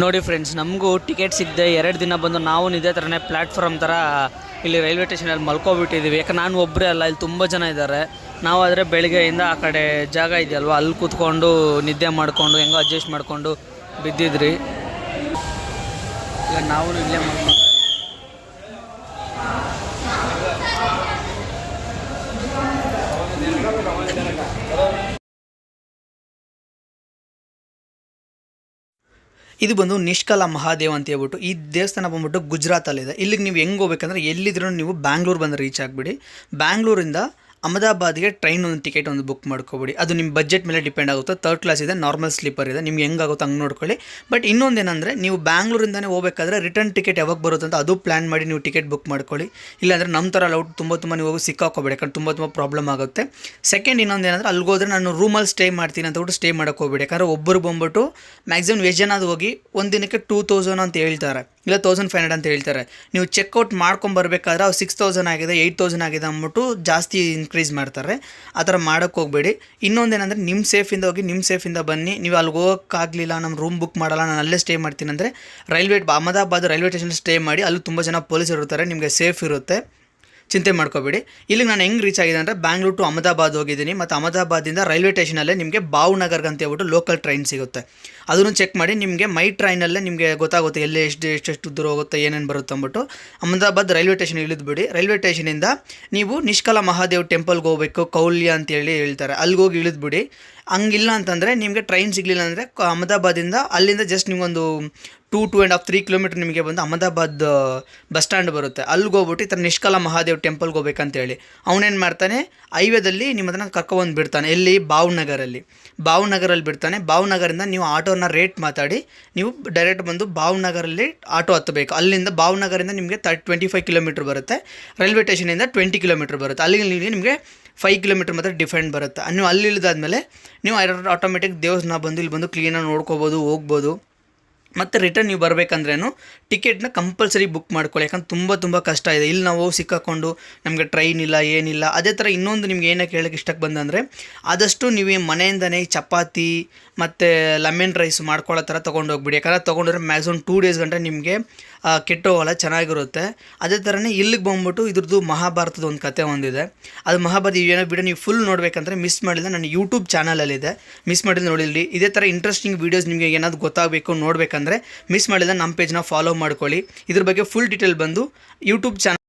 ನೋಡಿ ಫ್ರೆಂಡ್ಸ್ ನಮಗೂ ಟಿಕೆಟ್ ಸಿಗದೆ ಎರಡು ದಿನ ಬಂದು ನಾವು ಇದೇ ಥರನೇ ಪ್ಲ್ಯಾಟ್ಫಾರ್ಮ್ ಥರ ಇಲ್ಲಿ ರೈಲ್ವೆ ಸ್ಟೇಷನಲ್ಲಿ ಮಲ್ಕೊಬಿಟ್ಟಿದ್ದೀವಿ ಯಾಕೆ ನಾನು ಒಬ್ಬರೇ ಅಲ್ಲ, ಇಲ್ಲಿ ತುಂಬ ಜನ ಇದ್ದಾರೆ. ನಾವು ಆದರೆ ಬೆಳಗ್ಗೆಯಿಂದ ಆ ಕಡೆ ಜಾಗ ಇದೆಯಲ್ವ, ಅಲ್ಲಿ ಕೂತ್ಕೊಂಡು ನಿದ್ದೆ ಮಾಡಿಕೊಂಡು, ಹೆಂಗೋ ಅಡ್ಜಸ್ಟ್ ಮಾಡಿಕೊಂಡು ಬಿದ್ದಿದ್ರಿ. ಈಗ ನಾವು ಇಲ್ಲೇ ಮಾಡ್ಕೊಂಡು ಇದು ಬಂದು ನಿಷ್ಕಲ ಮಹಾದೇವ್ ಅಂತ ಹೇಳ್ಬಿಟ್ಟು ಈ ದೇವಸ್ಥಾನ ಬಂದ್ಬಿಟ್ಟು ಗುಜರಾತಲ್ಲಿದೆ. ಇಲ್ಲಿಗೆ ನೀವು ಹೆಂಗೆ ಹೋಗ್ಬೇಕಂದ್ರೆ ಎಲ್ಲಿದ್ರೂ ನೀವು ಬ್ಯಾಂಗ್ಳೂರು ಬಂದು ರೀಚ್ ಆಗಿಬಿಡಿ. ಬ್ಯಾಂಗ್ಳೂರಿಂದ ಅಹಮದಾಬಾದ್ಗೆ ಟ್ರೈನ್ ಒಂದು ಟಿಕೆಟ್ ಒಂದು ಬುಕ್ ಮಾಡ್ಕೊಬಿಡಿ. ಅದು ನಿಮ್ಮ ಬಜೆಟ್ ಮೇಲೆ ಡಿಪೆಂಡ್ ಆಗುತ್ತೆ. ತರ್ಡ್ ಕ್ಲಾಸ್ ಇದೆ ನಾರ್ಮಲ್ ಸ್ಲೀಪರ್ ಇದೆ. ನಿಮ್ಗೆ ಹೆಂಗಾಗುತ್ತೆ ಹಂಗೆ ನೋಡ್ಕೊಳ್ಳಿ. ಬಟ್ ಇನ್ನೊಂದೇನೆಂದರೆ, ನೀವು ಬ್ಯಾಂಗ್ಳೂರಿಂದನೇ ಹೋಗಬೇಕಾದ್ರೆ ರಿಟರ್ನ್ ಟಿಕೆಟ್ ಯಾವಾಗ ಬರುತ್ತೆ ಅಂತ ಅದು ಪ್ಲ್ಯಾನ್ ಮಾಡಿ ನೀವು ಟಿಕೆಟ್ ಬುಕ್ ಮಾಡ್ಕೊಳ್ಳಿ. ಇಲ್ಲಾಂದರೆ ನಮ್ಮ ಥರ ಲೌಟ್ ತುಂಬ ತುಂಬ ನೀವು ಹೋಗಿ ಸಿಕ್ಕಾಕೋಬೇಡಿ, ಯಾಕಂದ್ರೆ ತುಂಬ ತುಂಬ ಪ್ರಾಬ್ಲಮ್ ಆಗುತ್ತೆ. ಸೆಕೆಂಡ್ ಇನ್ನೊಂದು ಏನಂದರೆ ಅಲ್ಲಿಗೋದ್ರೆ ನಾನು ರೂಮಲ್ಲಿ ಸ್ಟೇ ಮಾಡ್ತೀನಿ ಅಂತ ಬಿಟ್ಟು ಸ್ಟೇ ಮಾಡೋಕೆ ಹೋಗ್ಬೇಡಿ. ಯಾಕಂದರೆ ಒಬ್ಬರು ಬಂದ್ಬಿಟ್ಟು ಮ್ಯಾಕ್ಸಿಮಮ್ ವೆಜ್ ಜನ ಹೋಗಿ ಒಂದು ದಿನಕ್ಕೆ ಟೂ ತೌಸಂಡ್ ಅಂತ ಹೇಳ್ತಾರೆ. ಇಲ್ಲ ತೌಸಂಡ್ ಫೈವ್ ಹಂಡ್ರೆಡ್ ಅಂತ ಹೇಳ್ತಾರೆ. ನೀವು ಚೆಕ್ಔಟ್ ಮಾಡ್ಕೊಂಬರ್ಬೇಕಾದ್ರೆ ಅವ್ರು ಸಿಕ್ಸ್ ತೌಸಂಡ್ ಆಗಿದೆ ಏಯ್ಟ್ ತೌಸಂಡ್ ಆಗಿದೆ ಅಂದ್ಬಿಟ್ಟು ಜಾಸ್ತಿ ಇನ್ಕ್ರೀಸ್ ಮಾಡ್ತಾರೆ. ಆ ಥರ ಮಾಡೋಕ್ಕೆ ಹೋಗಬೇಡಿ. ಇನ್ನೊಂದೇನೆಂದರೆ ನಿಮ್ಮ ಸೇಫಿಂದ ಹೋಗಿ ನಿಮ್ಮ ಸೇಫಿಂದ ಬನ್ನಿ. ನೀವು ಅಲ್ಲಿಗೆ ಹೋಗೋಕ್ಕಾಗಲಿಲ್ಲ ನಮ್ಮ ರೂಮ್ ಬುಕ್ ಮಾಡಲ್ಲ, ನಾನು ಅಲ್ಲೇ ಸ್ಟೇ ಮಾಡ್ತೀನಿ ಅಂದರೆ railway, Ahmedabad railway station stay ಮಾಡಿ, ಅಲ್ಲಿ ತುಂಬ ಜನ ಪೊಲೀಸರು ಇರ್ತಾರೆ, ನಿಮಗೆ ಸೇಫ್ ಇರುತ್ತೆ. ಚಿಂತೆ ಮಾಡ್ಕೋಬೇಡಿ. ಇಲ್ಲಿಗೆ ನಾನು ಹೆಂಗೆ ರೀಚ್ ಆಗಿದೆ ಅಂದರೆ ಬ್ಯಾಂಗ್ಳೂರ್ ಟು ಅಹಮದಾಬಾದ್ ಹೋಗಿದ್ದೀನಿ. ಮತ್ತು ಅಹಮದಾಬಾದಿಂದ ರೈಲ್ವೆ ಸ್ಟೇಷನಲ್ಲೇ ನಿಮಗೆ ಭಾವ್ನಗರ್ಗೆ ಅಂತ ಹೇಳ್ಬಿಟ್ಟು ಲೋಕಲ್ ಟ್ರೈನ್ ಸಿಗುತ್ತೆ. ಅದನ್ನು ಚೆಕ್ ಮಾಡಿ ನಿಮಗೆ ಮೈ ಟ್ರೈನಲ್ಲೇ ನಿಮಗೆ ಗೊತ್ತಾಗುತ್ತೆ ಎಲ್ಲಿ ಎಷ್ಟು ಎಷ್ಟೆಷ್ಟು ದೂರ ಹೋಗುತ್ತೆ, ಏನೇನು ಬರುತ್ತೆ ಅಂದ್ಬಿಟ್ಟು. ಅಹಮದಾಬಾದ್ ರೈಲ್ವೆ ಸ್ಟೇಷನ್ ಇಳಿದ್ಬಿಡಿ ರೈಲ್ವೆ ಸ್ಟೇಷನಿಂದ ನೀವು ನಿಷ್ಕಲ ಮಹಾದೇವ್ ಟೆಂಪಲ್ಗೆ ಹೋಗಬೇಕು, ಕೌಲ್ಯ ಅಂತೇಳಿ ಹೇಳ್ತಾರೆ. ಅಲ್ಲಿಗೆ ಹೋಗಿ ಇಳಿದ್ಬಿಡಿ ಹಂಗಿಲ್ಲ ಅಂತಂದರೆ ನಿಮಗೆ ಟ್ರೈನ್ ಸಿಗಲಿಲ್ಲ ಅಂದರೆ ಅಹಮದಾಬಾದಿಂದ ಅಲ್ಲಿಂದ ಜಸ್ಟ್ ನಿಮಗೊಂದು two two and half three kilometre ನಿಮಗೆ ಬಂದು ಅಹಮದಾಬಾದ್ ಬಸ್ ಸ್ಟ್ಯಾಂಡ್ ಬರುತ್ತೆ. ಅಲ್ಲಿಗೆ ಹೋಗ್ಬಿಟ್ಟು ಈ ಥರ ನಿಷ್ಕಲ ಮಹಾದೇವ್ ಟೆಂಪಲ್ಗೆ ಹೋಗ್ಬೇಕಂತೇಳಿ. ಅವನೇನು ಮಾಡ್ತಾನೆ? ಹೈವೇದಲ್ಲಿ ನಿಮ್ಮ ಹತ್ರ ಕರ್ಕೊಬಂದು ಬಿಡ್ತಾನೆ. ಎಲ್ಲಿ? ಭಾವ್ನಗರಲ್ಲಿ. ಭಾವನಗರಲ್ಲಿ ಬಿಡ್ತಾನೆ. ಭಾವನಗರಿಂದ ನೀವು ಆಟೋನ ರೇಟ್ ಮಾತಾಡಿ, ನೀವು ಡೈರೆಕ್ಟ್ ಬಂದು ಭಾವ್ನಗರಲ್ಲಿ ಆಟೋ ಹತ್ತಬೇಕು. ಅಲ್ಲಿಂದ ಭಾವ್ನಗರಿಂದ ನಿಮಗೆ ತರ್ಟ್ ಟ್ವೆಂಟಿ ಫೈವ್ ಕಿಲೋಮೀಟ್ರ್ ಬರುತ್ತೆ. ರೈಲ್ವೆ ಸ್ಟೇಷನಿಂದ ಟ್ವೆಂಟಿ ಕಿಲೋಮೀಟ್ರ್ ಬರುತ್ತೆ. ಅಲ್ಲಿ ನಿಮಗೆ ಫೈವ್ ಕಿಲೋಮೀಟ್ರ್ ಮಾತ್ರ ಡಿಫೆಂಡ್ ಬರುತ್ತೆ. ನೀವು ಅಲ್ಲಿ ಇಳಿದಾದ್ಮೇಲೆ ನೀವು ಆಟೋಮೆಟಿಕ್ ದೇವಸ್ಥಾನ ಬಂದು, ಇಲ್ಲಿ ಬಂದು ಕ್ಲೀನಾಗಿ ನೋಡ್ಕೋಬೋದು, ಹೋಗ್ಬೋದು. ಮತ್ತು ರಿಟರ್ನ್ ನೀವು ಬರಬೇಕಂದ್ರೇನು ಟಿಕೆಟ್ನ ಕಂಪಲ್ಸರಿ ಬುಕ್ ಮಾಡ್ಕೊಳ್ಳಿ. ಯಾಕಂದ್ರೆ ತುಂಬ ತುಂಬ ಕಷ್ಟ ಇದೆ. ಇಲ್ಲಿ ನಾವು ಸಿಕ್ಕಾಕೊಂಡು ನಮಗೆ ಟ್ರೈನ್ ಇಲ್ಲ, ಏನಿಲ್ಲ. ಅದೇ ಥರ ಇನ್ನೊಂದು ನಿಮ್ಗೆ ಏನಕ್ಕೆ ಹೇಳೋಕ್ಕೆ ಇಷ್ಟಕ್ಕೆ ಬಂದಂದರೆ, ಆದಷ್ಟು ನೀವು ಮನೆಯಿಂದನೇ ಚಪಾತಿ ಮತ್ತು ಲೆಮನ್ ರೈಸ್ ಮಾಡ್ಕೊಳ್ಳೋ ಥರ ತೊಗೊಂಡು ಹೋಗ್ಬಿಡಿ ಯಾಕಂದ್ರೆ ತೊಗೊಂಡ್ರೆ ಮ್ಯಾಕ್ಸಿಮಮ್ ಟೂ ಡೇಸ್ ಗಂಟೆ ನಿಮಗೆ ಕೆಟ್ಟೋಗಲ್ಲ ಚೆನ್ನಾಗಿರುತ್ತೆ. ಅದೇ ಥರನೇ ಇಲ್ಲಿಗೆ ಬಂದ್ಬಿಟ್ಟು ಇದ್ರದ್ದು ಮಹಾಭಾರತದ ಒಂದು ಕತೆ ಒಂದಿದೆ. ಅದು ಮಹಾಭಾರತ ಏನೋ ಬಿಡೋ ನೀವು ಫುಲ್ ನೋಡಬೇಕಂದ್ರೆ ಮಿಸ್ ಮಾಡಿಲ್ಲ. ನನ್ನ ಯೂಟ್ಯೂಬ್ ಚಾನಲಲ್ಲಿದೆ ಮಿಸ್ ಮಾಡಿದ್ರೆ ನೋಡಿಲ್ಲ ಇದೇ ಥರ ಇಂಟ್ರೆಸ್ಟಿಂಗ್ ವೀಡಿಯೋಸ್ ನಿಮಗೆ ಏನಾದರೂ ಗೊತ್ತಾಗಬೇಕು ನೋಡಬೇಕಂದ್ರೆ ಮಿಸ್ ಮಾಡಿಲ್ಲ ನಮ್ಮ ಪೇಜ್ನ ಫಾಲೋ ಮಾಡ್ಕೊಳ್ಳಿ. ಇದ್ರ ಬಗ್ಗೆ ಫುಲ್ ಡೀಟೇಲ್ ಬಂದು ಯೂಟ್ಯೂಬ್ ಚಾನಲ್